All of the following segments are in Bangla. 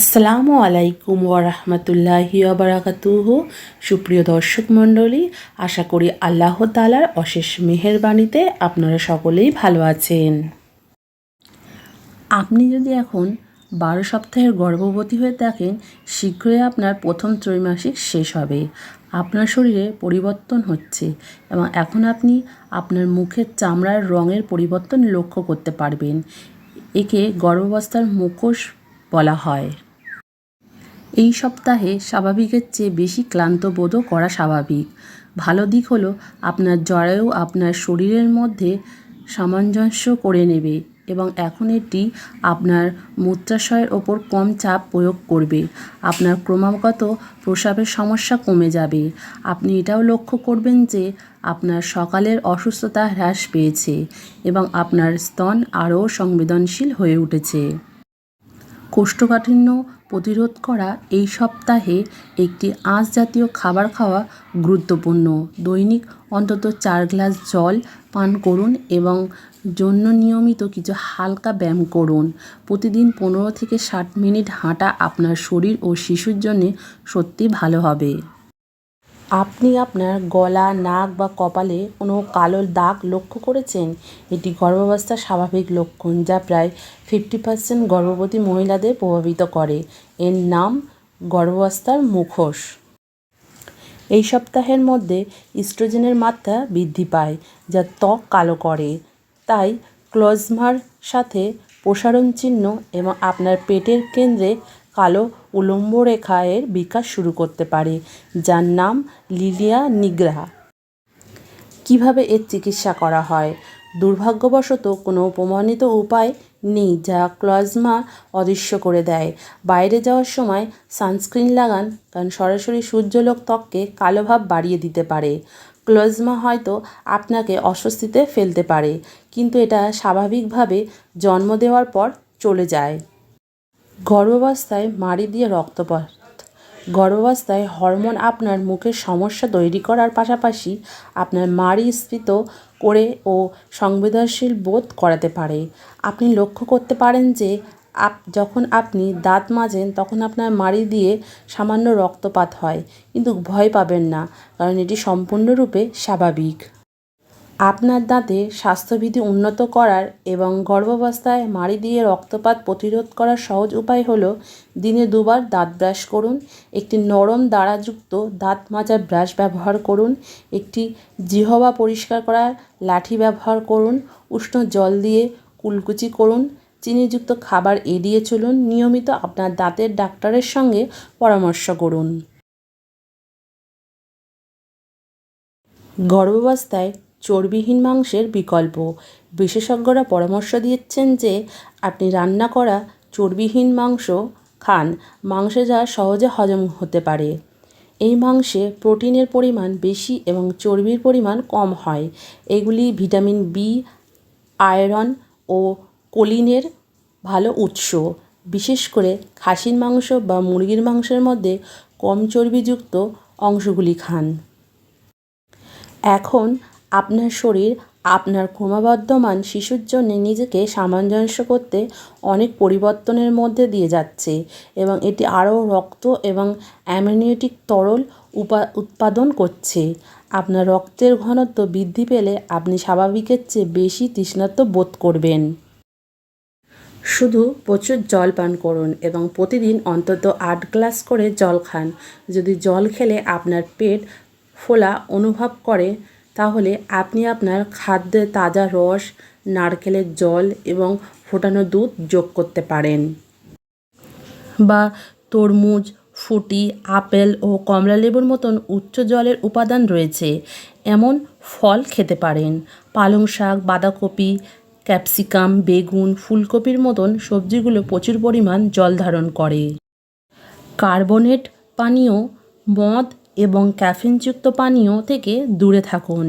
আসসালামু আলাইকুম ওরহমতুল্লাহি বারাকাতুহু সুপ্রিয় দর্শক মণ্ডলী, আশা করি আল্লাহ তালার অশেষ মেহেরবাণীতে আপনারা সকলেই ভালো আছেন। আপনি যদি এখন বারো সপ্তাহের গর্ভবতী হয়ে থাকেন, শীঘ্রই আপনার প্রথম ত্রৈমাসিক শেষ হবে। আপনার শরীরে পরিবর্তন হচ্ছে এবং এখন আপনি আপনার মুখের চামড়ার রঙের পরিবর্তন লক্ষ্য করতে পারবেন। একে গর্ভাবস্থার মুখোশ বলা হয়। এই সপ্তাহে স্বাভাবিকের চেয়ে বেশি ক্লান্ত বোধও করা স্বাভাবিক। ভালো দিক হলো, আপনার জরায়ু আপনার শরীরের মধ্যে সামঞ্জস্য করে নেবে এবং এখন এটি আপনার মূত্রাশয়ের ওপর কম চাপ প্রয়োগ করবে। আপনার ক্রমাগত প্রসাবের সমস্যা কমে যাবে। আপনি এটাও লক্ষ্য করবেন যে আপনার সকালের অসুস্থতা হ্রাস পেয়েছে এবং আপনার স্তন আরও সংবেদনশীল হয়ে উঠেছে। কোষ্ঠকাঠিন্য প্রতিরোধ করা এই সপ্তাহে একটি আঁশ জাতীয় খাবার খাওয়া গুরুত্বপূর্ণ। দৈনিক অন্তত চার গ্লাস জল পান করুন এবং জন্য নিয়মিত কিছু হালকা ব্যায়াম করুন। প্রতিদিন পনেরো থেকে ষাট মিনিট হাঁটা আপনার শরীর ও শিশুর জন্যে সত্যি ভালো হবে। আপনি আপনার গলা, নাক বা কপালে কোনো কালো দাগ লক্ষ্য করেছেন? এটি গর্ভাবস্থার স্বাভাবিক লক্ষণ যা প্রায় ফিফটি পার্সেন্ট গর্ভবতী মহিলাদের প্রভাবিত করে। এর নাম গর্ভাবস্থার মুখোশ। এই সপ্তাহের মধ্যে ইস্ট্রোজেনের মাত্রা বৃদ্ধি পায়, যা ত্বক কালো করে। তাই ক্লোজমার সাথে প্রসারণ চিহ্ন এবং আপনার পেটের কেন্দ্রে কালো উলম্ব রেখা এর বিকাশ শুরু করতে পারে, যার নাম লিলিয়া নিগ্রা কীভাবে এর চিকিৎসা করা হয়? দুর্ভাগ্যবশত কোনো প্রমাণিত উপায় নেই যা ক্লজমা অদৃশ্য করে দেয়। বাইরে যাওয়ার সময় সানস্ক্রিন লাগান, কারণ সরাসরি সূর্যলোক ত্বককে কালো ভাব বাড়িয়ে দিতে পারে। ক্লোজমা হয়তো আপনাকে অস্বস্তিতে ফেলতে পারে, কিন্তু এটা স্বাভাবিকভাবে জন্ম দেওয়ার পর চলে যায়। গর্ভাবস্থায় মাড়ি দিয়ে রক্তপাত। গর্ভাবস্থায় হরমোন আপনার মুখের সমস্যা তৈরি করার পাশাপাশি আপনার মাড়ি স্ফীত করে ও সংবেদনশীল বোধ করাতে পারে। আপনি লক্ষ্য করতে পারেন যে আপ, যখন আপনি দাঁত মাজেন, তখন আপনার মাড়ি দিয়ে সামান্য রক্তপাত হয়। কিন্তু ভয় পাবেন না, কারণ এটি সম্পূর্ণরূপে স্বাভাবিক। আপনার দাঁতে স্বাস্থ্যবিধি উন্নত করার এবং গর্ভাবস্থায় মাড়ি দিয়ে রক্তপাত প্রতিরোধ করার সহজ উপায় হল দিনে দুবার দাঁত ব্রাশ করুন, একটি নরম দাঁড়াযুক্ত দাঁত মাজার ব্রাশ ব্যবহার করুন, একটি জিহবা পরিষ্কার করার লাঠি ব্যবহার করুন, উষ্ণ জল দিয়ে কুলকুচি করুন, চিনিযুক্ত খাবার এড়িয়ে চলুন, নিয়মিত আপনার দাঁতের ডাক্তারের সঙ্গে পরামর্শ করুন। গর্ভাবস্থায় চর্বিহীন মাংসের বিকল্প। বিশেষজ্ঞরা পরামর্শ দিচ্ছেন যে, আপনি রান্না করা চর্বিহীন মাংস খান, মাংসে যা সহজে হজম হতে পারে। এই মাংসে প্রোটিনের পরিমাণ বেশি এবং চর্বির পরিমাণ কম হয়। এগুলি ভিটামিন বি আয়রন ও কোলিনের ভালো উৎস। বিশেষ করে খাসির মাংস বা মুরগির মাংসের মধ্যে কম চর্বিযুক্ত অংশগুলি খান। এখন আপনার শরীর, আপনার ক্রমবর্ধমান শিশুর জন্যে নিজেকে সামঞ্জস্য করতে অনেক পরিবর্তনের মধ্যে দিয়ে যাচ্ছে এবং এটি আরও রক্ত এবং অ্যামনিওটিক তরল উপা, উৎপাদন করছে। আপনার রক্তের ঘনত্ব বৃদ্ধি পেলে আপনি স্বাভাবিকের চেয়ে বেশি তৃষ্ণাত্ম বোধ করবেন। শুধু প্রচুর জল পান করুন এবং প্রতিদিন অন্তত আট গ্লাস করে জল খান। যদি জল খেলে আপনার পেট ফোলা অনুভব করে তাহলে আপনি আপনার খাদ্যে তাজা রস, নারকেলের জল এবং ফোটানো দুধ যোগ করতে পারেন। বা তরমুজ, ফুটি, আপেল ও কমলালেবুর মতন উচ্চ জলের উপাদান রয়েছে। এমন ফল খেতে পারেন। পালং শাক, বাঁধাকপি, ক্যাপসিকাম, বেগুন, ফুলকপির মতন সবজিগুলো প্রচুর পরিমাণ জল ধারণ করে। কার্বনেট পানীয় মদ এবং ক্যাফিনযুক্ত পানীয় থেকে দূরে থাকুন।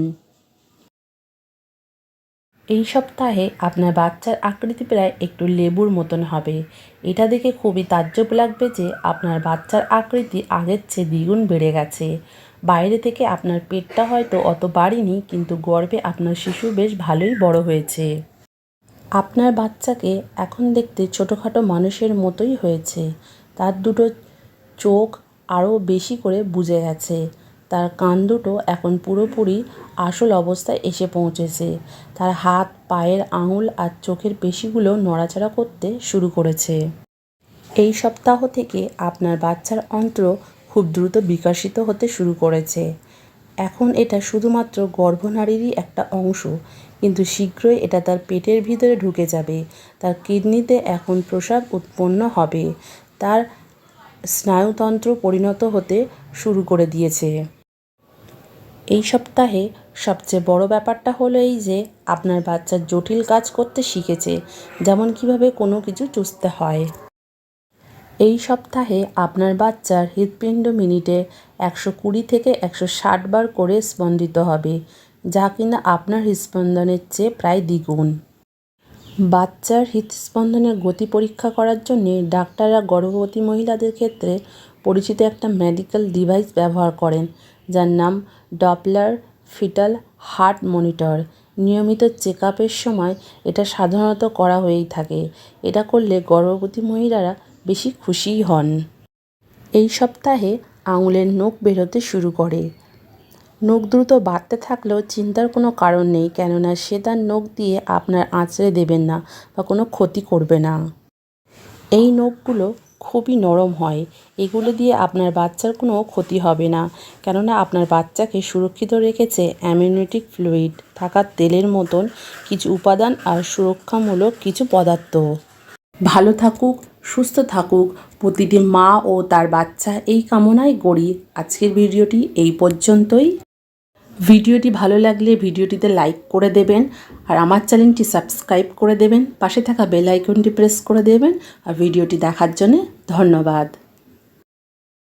এই সপ্তাহে আপনার বাচ্চার আকৃতি প্রায় একটু লেবুর মতন হবে। এটা দেখে খুবই তাজ্জব লাগবে যে আপনার বাচ্চার আকৃতি আগের চেয়ে দ্বিগুণ বেড়ে গেছে। বাইরে থেকে আপনার পেটটা হয়তো অত বাড়েনি, কিন্তু গর্ভে আপনার শিশু বেশ ভালোই বড় হয়েছে। আপনার বাচ্চাকে এখন দেখতে ছোটোখাটো মানুষের মতোই হয়েছে। তার দুটো চোখ আরও বেশি করে বুজে গেছে। তার কান দুটো এখন পুরোপুরি আসল অবস্থায় এসে পৌঁছেছে। তার হাত, পায়ের আঙুল আর চোখের পেশিগুলো নড়াচড়া করতে শুরু করেছে। এই সপ্তাহ থেকে আপনার বাচ্চার অন্ত্র খুব দ্রুত বিকশিত হতে শুরু করেছে। এখন এটা শুধুমাত্র গর্ভনারীরই একটা অংশ, কিন্তু শীঘ্রই এটা তার পেটের ভিতরে ঢুকে যাবে। তার কিডনিতে এখন প্রসাব উৎপন্ন হবে। তার স্নায়ুতন্ত্র পরিণত হতে শুরু করে দিয়েছে। এই সপ্তাহে সবচেয়ে বড় ব্যাপারটা হলো এই যে, আপনার বাচ্চা জটিল কাজ করতে শিখেছে, যেমন কীভাবে কোনো কিছু চুষতে হয়। এই সপ্তাহে আপনার বাচ্চার হৃৎপিণ্ড মিনিটে একশো কুড়ি থেকে একশো ষাট বার করে স্পন্দিত হবে, যা কিনা আপনার হৃৎস্পন্দনের চেয়ে প্রায় দ্বিগুণ। বাচ্চার হৃৎস্পন্দনের গতি পরীক্ষা করার জন্যে ডাক্তাররা গর্ভবতী মহিলাদের ক্ষেত্রে পরিচিত একটা মেডিকেল ডিভাইস ব্যবহার করেন, যার নাম ডপলার ফিটাল হার্ট মনিটর নিয়মিত চেক আপের সময় এটা সাধারণত করা হয়েই থাকে। এটা করলে গর্ভবতী মহিলারা বেশি খুশিই হন। এই সপ্তাহে আঙুলের নখ বেরোতে শুরু করে। নখ দ্রুত বাড়তে থাকলেও চিন্তার কোনো কারণ নেই, কেননা সে তার নখ দিয়ে আপনার আঁচড়ে দেবেন না বা কোনো ক্ষতি করবে না। এই নখগুলো খুবই নরম হয়। এগুলো দিয়ে আপনার বাচ্চার কোনো ক্ষতি হবে না, কেননা আপনার বাচ্চাকে সুরক্ষিত রেখেছে অ্যামিউনিটিক ফ্লুইড, থাকা তেলের মতন কিছু উপাদান আর সুরক্ষামূলক কিছু পদার্থ। ভালো থাকুক, সুস্থ থাকুক, প্রতিটি মা ও তার বাচ্চা এই কামনায় করি আজকের ভিডিওটি এই পর্যন্তই। ভিডিওটি ভালো লাগলে ভিডিওটিতে লাইক করে দেবেন আর আমার চ্যানেলটি সাবস্ক্রাইব করে দেবেন। পাশে থাকা বেল আইকনটি প্রেস করে দেবেন। আর ভিডিওটি দেখার জন্য ধন্যবাদ।